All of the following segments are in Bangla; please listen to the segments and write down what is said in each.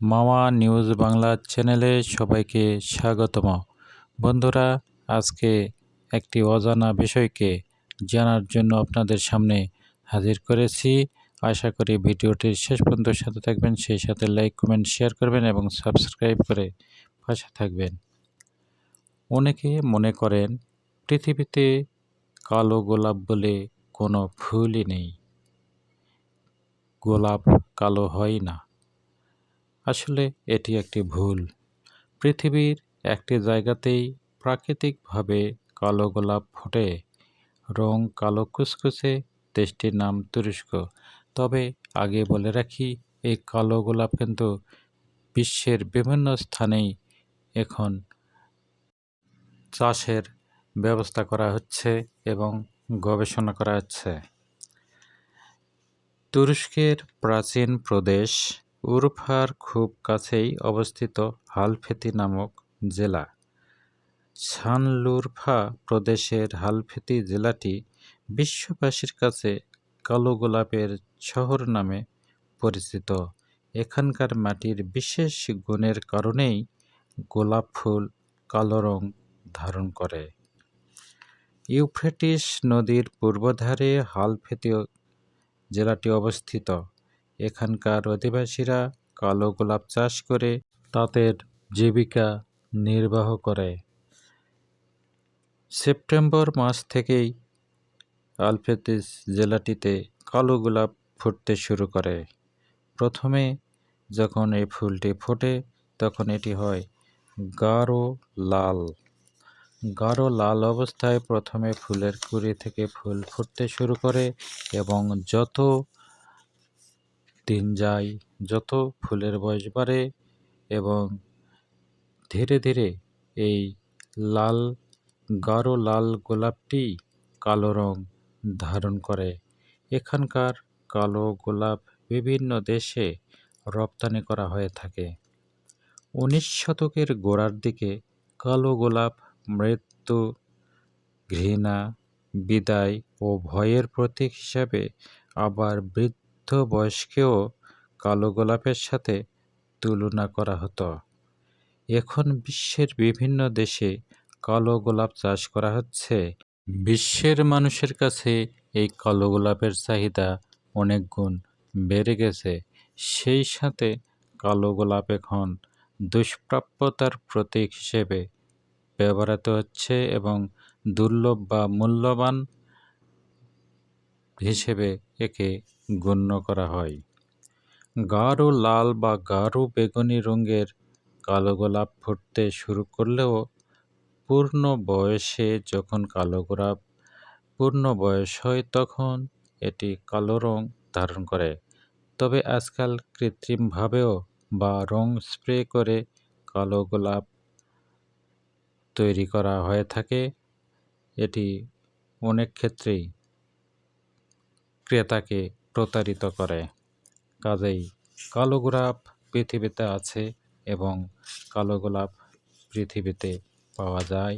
মামা নিউজ বাংলা চ্যানেলে সবাইকে স্বাগতম। বন্ধুরা, আজকে একটি অজানা বিষয়কে জানার জন্য আপনাদের সামনে হাজির করেছি। আশা করি ভিডিওটির শেষ পর্যন্ত সাথে থাকবেন, সেই সাথে লাইক, কমেন্ট, শেয়ার করবেন এবং সাবস্ক্রাইব করে পাশে থাকবেন। অনেকে মনে করেন পৃথিবীতে কালো গোলাপ বলে কোনো ফুলই নেই। গোলাপ কালো হয় না। আসলে এটি একটি ভুল। পৃথিবীর একটি জায়গাতেই প্রাকৃতিকভাবে কালো গোলাপ ফোটে। রং কালো কুচকুচে দেশটির নাম তুরস্ক। তবে আগে বলে রাখি, এই কালো গোলাপ কিন্তু বিশ্বের বিভিন্ন স্থানেই এখন চাষের ব্যবস্থা করা হচ্ছে এবং গবেষণা করা হচ্ছে। তুরস্কের প্রাচীন প্রদেশ উরফার খুব কাছেই অবস্থিত হালফেতি নামক জেলা। সানলুরফা প্রদেশের হালফেতি জেলাটি বিশ্ববাসীর কাছে কালো গোলাপের শহর নামে পরিচিত। এখানকার মাটির বিশেষ গুণের কারণেই গোলাপ ফুল কালো রং ধারণ করে। ইউফ্রেটিস নদীর পূর্বধারে হালফেতি জেলাটি অবস্থিত। এখানকার অধিবাসীরা কালো গোলাপ চাষ করে তাদের জীবিকা নির্বাহ করে। সেপ্টেম্বর মাস থেকেই আলফেতিস জেলাটিতে কালো গোলাপ ফুটতে শুরু করে। প্রথমে যখন এই ফুলটি ফোটে, তখন এটি হয় গাঢ় লাল। গাঢ় লাল অবস্থায় প্রথমে ফুলের কুড়ি থেকে ফুল ফুটতে শুরু করে এবং যত দিন যায়, যত ফুলের বয়স বাড়ে এবং ধীরে ধীরে এই লাল, গাঢ় লাল গোলাপটি কালো রং ধারণ করে। এখানকার কালো গোলাপ বিভিন্ন দেশে রপ্তানি করা হয়ে থাকে। উনিশ শতকের গোড়ার দিকে কালো গোলাপ মৃত্যু, ঘৃণা, বিদায় ও ভয়ের প্রতীক হিসাবে আবার বৃদ্ধ বয়স্কেও কালো গোলাপের সাথে তুলনা করা হতো। এখন বিশ্বের বিভিন্ন দেশে কালো গোলাপ চাষ করা হচ্ছে। বিশ্বের মানুষের কাছে এই কালো গোলাপের চাহিদা অনেক গুণ বেড়ে গেছে। সেই সাথে কালো গোলাপ এখন দুষ্প্রাপ্যতার প্রতীক হিসেবে ব্যবহৃত হচ্ছে এবং দুর্লভ বা মূল্যবান হিসেবে একে গণ্য করা হয়। গাঢ় লাল বা গাঢ় বেগুনি রঙের কালো গোলাপ ফুটতে শুরু করলেও পূর্ণ বয়সে যখন কালো গোলাপ পূর্ণ বয়স হয় তখন এটি কালো রং ধারণ করে। তবে আজকাল কৃত্রিমভাবেও বা রং স্প্রে করে কালো গোলাপ তৈরি করা হয়ে থাকে। এটি অনেক ক্ষেত্রেই ক্রেতাকে প্রতারিত করে। কাজেই কালো গোলাপ পৃথিবীতে আছে এবং কালো গোলাপ পৃথিবীতে পাওয়া যায়।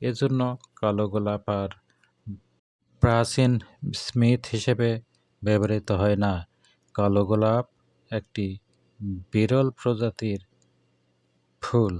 এজন্য কালো গোলাপ আর প্রাচীন স্মিথ হিসেবে ব্যবহৃত হয় না। কালো গোলাপ একটি বিরল প্রজাতির ফুল।